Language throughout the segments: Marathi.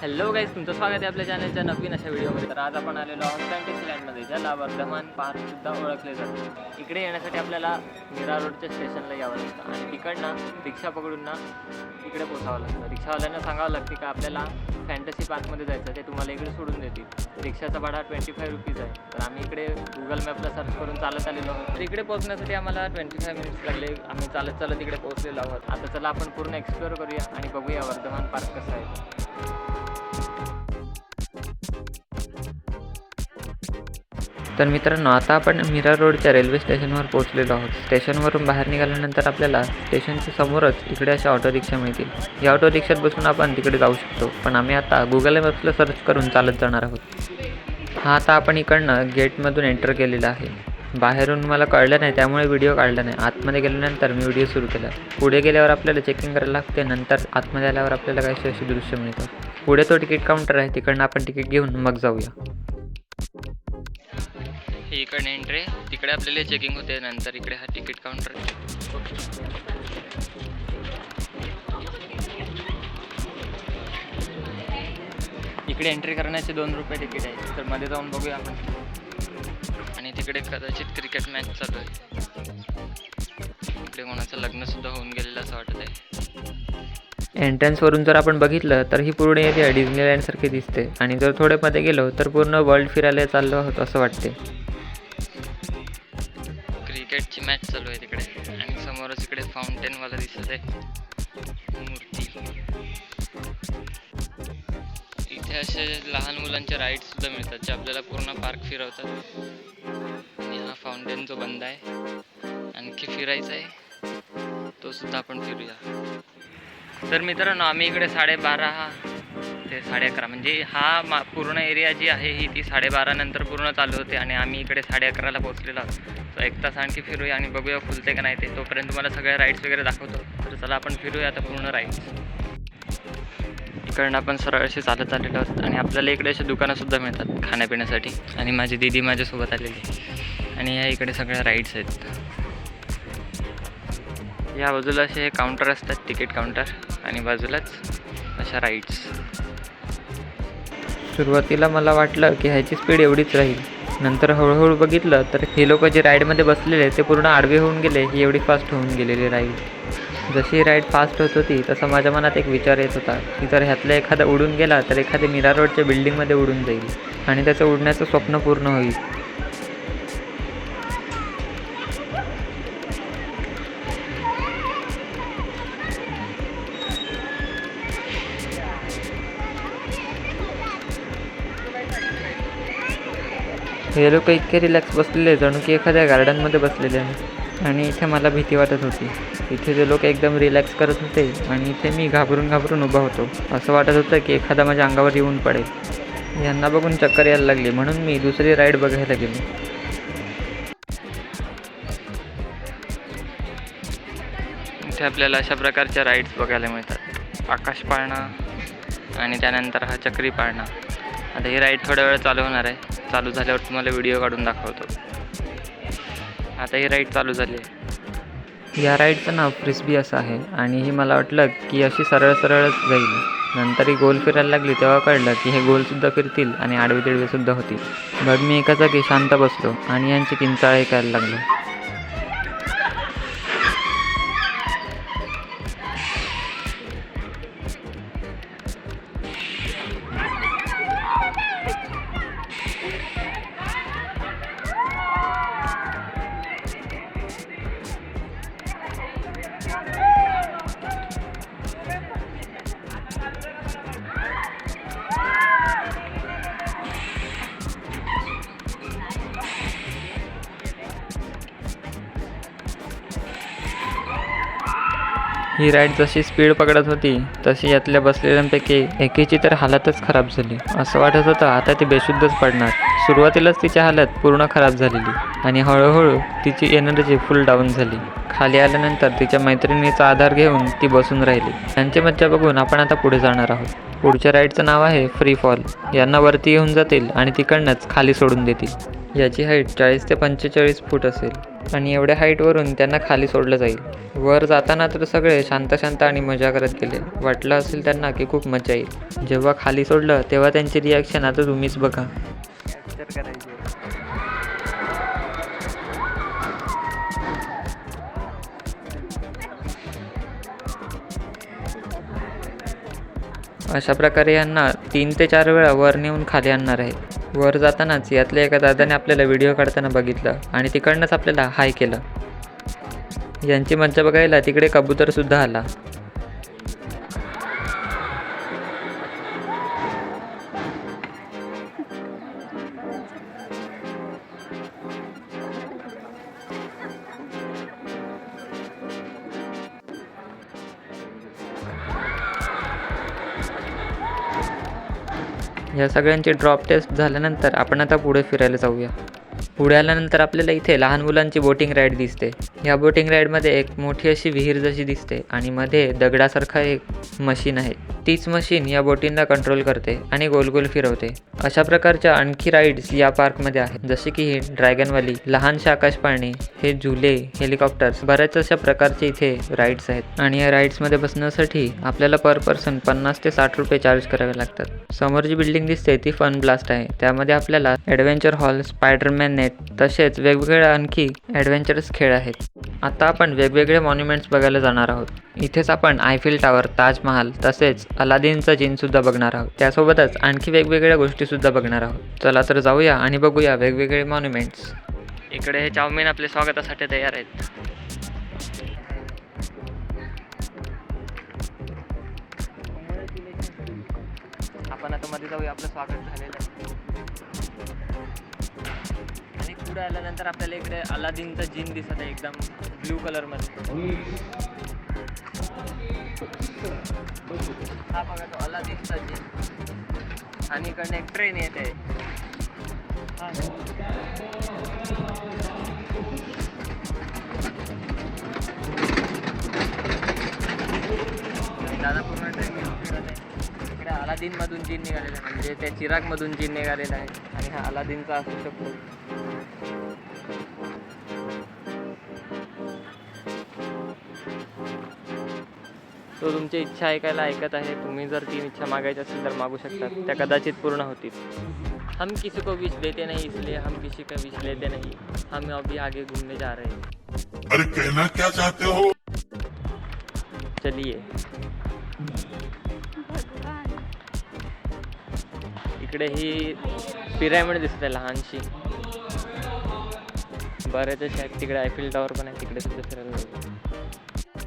हॅलो गाईज तुमचं स्वागत आहे आपल्या चॅनलच्या नवीन अशा व्हिडिओमध्ये तर आज आपण आलेलो आहोत फॅन्टसीलँडमध्ये ज्याला वर्धमान पार्कसुद्धा ओळखले जाते. इकडे येण्यासाठी आपल्याला मीरा रोडच्या स्टेशनला यावं लागतं आणि तिकडनं रिक्षा पकडून ना इकडे पोचावं लागतं. रिक्षावाल्यांना सांगावं लागते का आपल्याला फॅन्टसी पार्कमध्ये जायचं ते तुम्हाला इकडे सोडून देतील. रिक्षाचा भाडा ट्वेंटी फाय रुपीज आहे. तर आम्ही इकडे गुगल मॅपला सर्च करून चालत आलेलो आहोत. तर इकडे पोहोचण्यासाठी आम्हाला ट्वेंटी फाय मिनिट्स लागले. आम्ही चालत चालत इकडे पोहोचलेलो आहोत. आता चला आपण पूर्ण एक्सप्लोअर करूया आणि बघूया वर्धमान पार्क कसं आहे. तर मित्रांनो आता आपण मीरा रोडच्या रेल्वे स्टेशनवर पोहोचलेलो आहोत. स्टेशनवरून बाहेर निघाल्यानंतर आपल्याला स्टेशनच्या समोरच इकडे अशा ऑटो रिक्षा मिळतील. या ऑटो रिक्षात बसून आपण तिकडे जाऊ शकतो पण आम्ही आता गुगल मॅप्सला सर्च करून चालत जाणार आहोत. हा आता आपण इकडनं गेटमधून एंटर केलेला आहे. बाहेरून मला कळलं नाही त्यामुळे व्हिडिओ काढला नाही. आतमध्ये गेल्यानंतर मी व्हिडिओ सुरू केला. पुढे गेल्यावर आपल्याला चेकिंग करायला लागते नंतर आतमध्ये आल्यावर आपल्याला काही अशी दृश्य मिळतात पुढे तो तिकीट काउंटर आहे तिकडनं आपण तिकीट घेऊन मग जाऊया. ही इकडे एंट्री तिकडे आपल्याला चेकिंग होते नंतर इकडे हा तिकीट काउंटर इकडे एंट्री करण्याचे दोन रुपये तिकीट आहे. तर मध्ये जाऊन बघूया आपण. आणि तिकडे कदाचित क्रिकेट मॅच चालू आहे. इकडे कोणाचं लग्न सुद्धा होऊन गेलेलं असं वाटत आहे एंट्रन्सवरून जर आपण बघितलं तर ही पूर्ण एरिया डिझनीलँडसारखी दिसते. आणि जर थोडे गेलो तर पूर्ण वर्ल्ड फिरायला चाललो आहोत असं वाटते क्रिकेटची मॅच चालू आहे तिकडे. आणि समोरच इकडे फाउंटेनवाला दिसत आहे. मूर्ती. इथे असे लहान मुलांचे राईड सुद्धा मिळतात जे आपल्याला पूर्ण पार्क फिरवतात. आणि हा फाउंटेन जो बंद आहे आणखी फिरायचा आहे तो सुद्धा आपण फिरूया. तर मित्रांनो आम्ही इकडे साडेबारा ते साडे अकरा म्हणजे हा मा पूर्ण एरिया जी आहे ही ती साडेबारा नंतर पूर्ण चालू होते आणि आम्ही इकडे साडे अकराला पोहोचलेलो आहोत. तर एक तास आणखी फिरूया आणि बघूया खुलते का नाही ते. तोपर्यंत तुम्हाला सगळ्या राईड्स वगैरे दाखवतो. तर चला आपण फिरूया आता पूर्ण राईड्स इकडनं आपण सरळ असे चालत आलेलो आहोत आणि आपल्याला इकडे असे दुकानंसुद्धा मिळतात खाण्यापिण्यासाठी. आणि माझी दिदी माझ्यासोबत आलेली आणि या इकडे सगळ्या राईड्स आहेत. या बाजूला असे हे काउंटर असतात तिकीट काउंटर आणि बाजूलाच अशा राईड्स सुरुवातीला मला वाटलं की ह्याची स्पीड एवढीच राहील. नंतर हळूहळू बघितलं तर हे लोक जे राईडमध्ये बसलेले ते पूर्ण आडवे होऊन गेले ही एवढी फास्ट होऊन गेलेली राईड. जशी राईड फास्ट होत होती तसं माझ्या मनात एक विचार येत होता की जर ह्यातला एखादा उडून गेला तर एखाद्या मीरा रोडच्या बिल्डिंगमध्ये उडून जाईल आणि त्याचं उडण्याचं स्वप्न पूर्ण होईल. हे लोक इतके रिलॅक्स बसलेले जणू की एखाद्या गार्डनमध्ये बसलेले आहे आणि इथे मला भीती वाटत होती. इथे ते लोक एकदम रिलॅक्स करत होते आणि इथे मी घाबरून घाबरून उभा होतो. असं वाटत होतं की एखादा माझ्या अंगावर येऊन पडेल. यांना बघून चक्कर यायला लागली. म्हणून मी दुसरी राईड बघायला गेलो. इथे आपल्याला अशा प्रकारच्या राईड्स बघायला मिळतात. आकाश पाळणा आणि त्यानंतर हा चक्री पाळणा. आता ही राईड थोड्या वेळ चालू होणार आहे. चालू झाल्यावर तुम्हाला व्हिडिओ काढून दाखवतो. आता ही राईड चालू झाली आहे. या राईडचं नाव फ्रिस्बी असं आहे आणि ही मला वाटलं की अशी सरळ सरळच जाईल. नंतर ही गोल फिरायला लागली तेव्हा कळलं की हे गोलसुद्धा फिरतील आणि आडवे तिडवेसुद्धा होतील. मग मी एका जागी शांत बसलो आणि यांची किंचाळ ऐकायला लागलो. ही राईड जशी स्पीड पकडत होती तशी यातल्या बसलेल्यांपैकी एकीची तर हालतच खराब झाली. असं वाटत होतं आता ती बेशुद्धच पडणार. सुरुवातीलाच तिची हालत पूर्ण खराब झालेली आणि हळूहळू तिची एनर्जी फुल डाऊन झाली. खाली आल्यानंतर तिच्या मैत्रिणीचा आधार घेऊन ती बसून राहिली. त्यांची मज्जा बघून आपण आता पुढे जाणार आहोत. पुढच्या राईडचं नाव आहे फ्री फॉल यांना वरती घेऊन जातील आणि तिकडनंच खाली सोडून देतील. याची हाईट चाळीस ते पंचेचाळीस फूट असेल. आणि एवढ्या हाईटवरून त्यांना खाली सोडलं जाईल. वर जाताना तर सगळे शांत शांत आणि मजा करत गेले. वाटलं असेल त्यांना की खूप मजा येईल. जेव्हा खाली सोडलं तेव्हा त्यांची रिॲक्शन आता तुम्हीच बघा. अशा प्रकारे यांना तीन ते चार वेळा वर नेऊन खाली आणणार आहे वर जातानाच यातल्या एका दादाने आपल्याला व्हिडिओ काढताना बघितलं आणि तिकडनंच आपल्याला हाय केलं. यांची मज्जा बघायला तिकडे कबूतरसुद्धा आला. या सगळ्यांची ड्रॉप टेस्ट झाल्यानंतर आपण आता पुढे फिरायला जाऊया. पुढे आल्यानंतर आपल्याला इथे लहान मुलांची बोटिंग राईड दिसते. या बोटिंग राईडमध्ये एक मोठी अशी विहीर जशी दिसते आणि मध्ये दगडासारखा एक मशीन आहे. तीच मशीन या बोटींना कंट्रोल करते आणि गोल गोल फिरवते. अशा प्रकारच्या आणखी राईड्स या पार्कमध्ये आहेत. जसे की ही ड्रॅगनवाली लहानशा आकाश पाळणे हे झुले हेलिकॉप्टर्स बऱ्याच अशा प्रकारचे इथे राईड्स आहेत. आणि या राईड्समध्ये बसण्यासाठी आपल्याला पर पर्सन पन्नास ते साठ रुपये चार्ज करावे लागतात. समोर जी बिल्डिंग दिसते ती फन ब्लास्ट आहे. त्यामध्ये आपल्याला ॲडव्हेंचर हॉल स्पायडरमॅन नेट तसेच वेगवेगळ्या आणखी ॲडव्हेंचरस खेळ आहेत. आता आपण वेगवेगळे मॉन्युमेंट्स बघायला जाणार आहोत. इथेच आपण आयफिल टावर ताजमहाल तसेच अलादीनचा जिनसुद्धा बघणार आहोत. त्यासोबतच आणखी वेगवेगळ्या गोष्टीसुद्धा बघणार आहोत. चला तर जाऊया आणि बघूया वेगवेगळे मॉन्युमेंट्स इकडे हे चाऊमिन आपल्या स्वागतासाठी तयार आहेत. आपण आता मध्ये जाऊया आपलं स्वागत झालेलं आहे. आणि पुढे आल्यानंतर आपल्याला इकडे अलादीनचा जिन दिसत आहे एकदम. ब्ल्यू कलरमध्ये हा बघा तो अलादीनचा जिन आणि इकडनं एक ट्रेन येते. दादा पूर्ण ट्रेन इकडे अलादीन मधून जीन निघालेला आहे. म्हणजे त्या चिराग मधून जीन निघालेला आहे. आणि हा अलादीनचा असू शकतो. तो तुमची इच्छा ऐकायला ऐकत आहे. तुम्ही जर तीन इच्छा मागायची असेल तर मागू शकतात. त्या कदाचित पूर्ण होतील. हम किसी को विश देते नहीं इसलिए हम किसी का विश लेते नहीं. हम अभी आगे घूमने जा रहे हैं. अरे कहना क्या चाहते हो? चलिए. इकडे ही पिरॅमिड दिसते आहे लहानशी बरेच तिकडे आयफिल टॉवर पण आहे तिकडे सुद्धा फिरायला.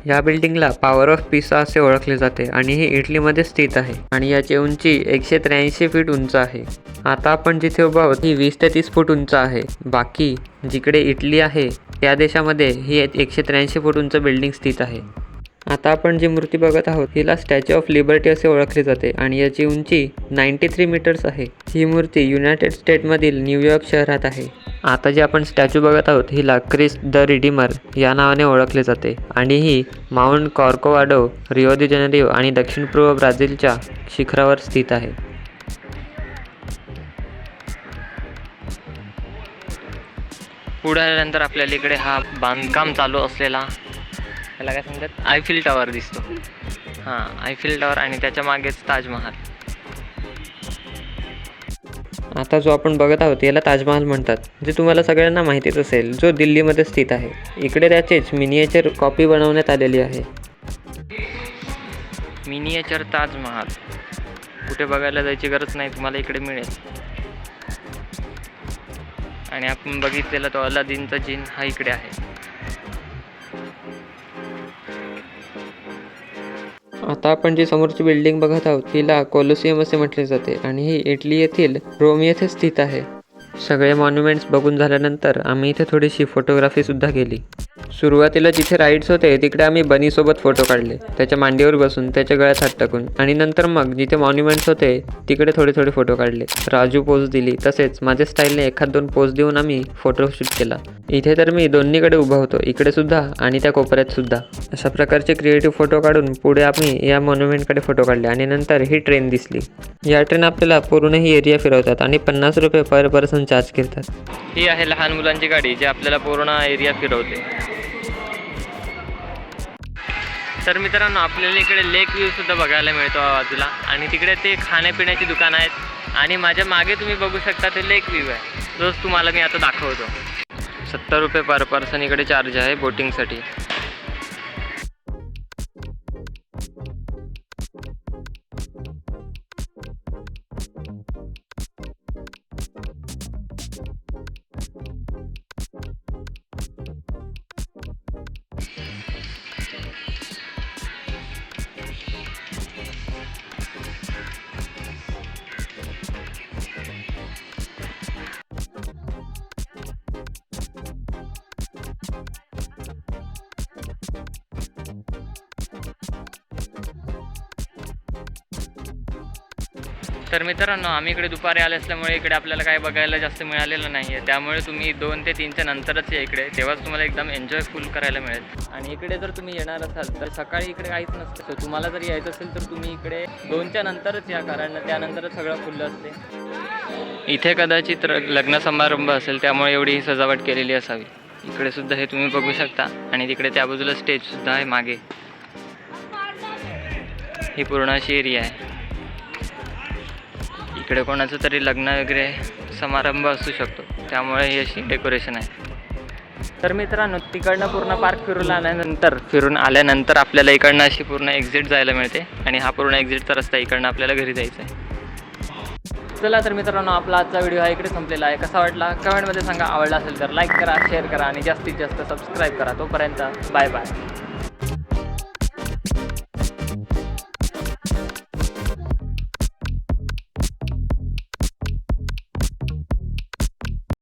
या बिल्डिंगला पॉवर ऑफ पिसा असे ओळखले जाते आणि ही इटलीमध्ये स्थित आहे आणि याची उंची एकशे त्र्याऐंशी फीट उंच आहे. आता आपण जिथे उभा आहोत ही वीस ते तीस फूट उंच आहे. बाकी जिकडे इटली आहे त्या देशामध्ये ही एक- एकशे त्र्याऐंशी फूट उंच बिल्डिंग स्थित आहे. आता आपण जी मूर्ती बघत आहोत हिला स्टॅच्यू ऑफ लिबर्टी असे ओळखले जाते आणि याची उंची नाईंटी थ्री मीटर्स आहे. ही मूर्ती युनायटेड स्टेटमधील न्यूयॉर्क शहरात आहे. आता जे आपण स्टॅच्यू बघत आहोत हिला क्रिस द रिडीमर या नावाने ओळखले जाते आणि ही माउंट कॉर्कोवाडो रिओ दि जेनेरिओ आणि दक्षिण पूर्व ब्राझीलच्या शिखरावर स्थित आहे. पुढे आल्यानंतर आपल्याला इकडे हा बांधकाम चालू असलेला त्याला काय सांगतात? आयफिल टॉवर दिसतो. हां आयफिल टॉवर आणि त्याच्या मागेच ताजमहाल. आता जो आपण बघत आहोत याला ताजमहाल म्हणतात. जे तुम्हाला सगळ्यांना माहितीच असेल जो दिल्लीमध्ये स्थित आहे. इकडे त्याचेच मिनिएचर कॉपी बनवण्यात आलेली आहे. मिनिएचर ताजमहाल. कुठे बघायला जायची गरज नाही तुम्हाला इकडे मिळेल. आणि आपण बघितलेला तो अलादीनचा जिन हा इकडे आहे. आता आपण जी समोरची बिल्डिंग बघत आहोत तिला कोलोसियम असे म्हटले जाते. आणि ही इटली येथील रोम येथे स्थित आहे. सगळे मॉन्युमेंट्स बघून झाल्यानंतर आम्ही इथे थोडीशी फोटोग्राफीसुद्धा केली. सुरुवातीला जिथे राईड्स होते तिकडे आम्ही बनीसोबत फोटो काढले. त्याच्या मांडीवर बसून त्याच्या गळ्यात हात टाकून. आणि नंतर मग जिथे मॉन्युमेंट्स होते तिकडे थोडे थोडे फोटो काढले. राजू पोज दिली तसेच माझ्या स्टाईलने एखाद दोन पोज देऊन आम्ही फोटोशूट केला. इथे तर मी दोन्हीकडे उभा होतो इकडे सुद्धा आणि त्या कोपऱ्यात सुद्धा. अशा प्रकारचे क्रिएटिव्ह फोटो काढून पुढे आम्ही या मॉन्युमेंटकडे फोटो काढले आणि नंतर ही ट्रेन दिसली. या ट्रेन आपल्याला पूर्ण ही एरिया फिरवतात आणि पन्नास रुपये पर पर्सन चार्ज करतात ही आहे लहान मुलांची गाडी जी आपल्याला पूर्ण एरिया फिरवते. तर मित्रांनो आपल्याला इकडे लेक व्ह्यू सुद्धा बघायला मिळतो बाजूला. आणि तिकडे ते खाण्यापिण्याची दुकानं आहेत. आणि माझ्या मागे तुम्ही बघू शकता ते लेक व्ह्यू आहे. तोच तुम्हाला मी आता दाखवतो. सत्तर रुपये पर पर्सन इकडे चार्ज आहे बोटिंगसाठी तर मित्रांनो आम्ही इकडे दुपारी आले असल्यामुळे इकडे आपल्याला काय बघायला जास्त मिळालेलं नाही आहे त्यामुळे तुम्ही दोन ते तीनच्या नंतरच या इकडे. तेव्हाच तुम्हाला एकदम एन्जॉय फुल करायला मिळेल. आणि इकडे जर तुम्ही येणार असाल तर सकाळी इकडे काहीच नसतं. So तुम्हाला जर यायचं असेल तर तुम्ही इकडे दोनच्या नंतरच या. कारण त्यानंतरच सगळं फुल असते. इथे कदाचित लग्न समारंभ असेल त्यामुळे एवढी ही सजावट केलेली असावी. इकडे सुद्धा हे तुम्ही बघू शकता. आणि तिकडे त्या बाजूला स्टेज सुद्धा आहे मागे. ही पूर्ण अशी एरिया आहे. इकडे कोणाचं तरी लग्न वगैरे समारंभ असू शकतो. त्यामुळे ही अशी डेकोरेशन आहे. तर मित्रांनो तिकडनं पूर्ण पार्क फिरून आल्यानंतर फिरून आल्यानंतर आपल्याला इकडनं अशी पूर्ण एक्झिट जायला मिळते. आणि हा पूर्ण एक्झिटचा रस्ता इकडनं आपल्याला घरी जायचं आहे. चला तर मित्रांनो आपला आजचा व्हिडिओ हा इकडे संपलेला आहे. कसा वाटला? कमेंटमध्ये सांगा. आवडला असेल तर लाईक करा शेअर करा. आणि जास्तीत जास्त सबस्क्राईब करा. तोपर्यंत बाय बाय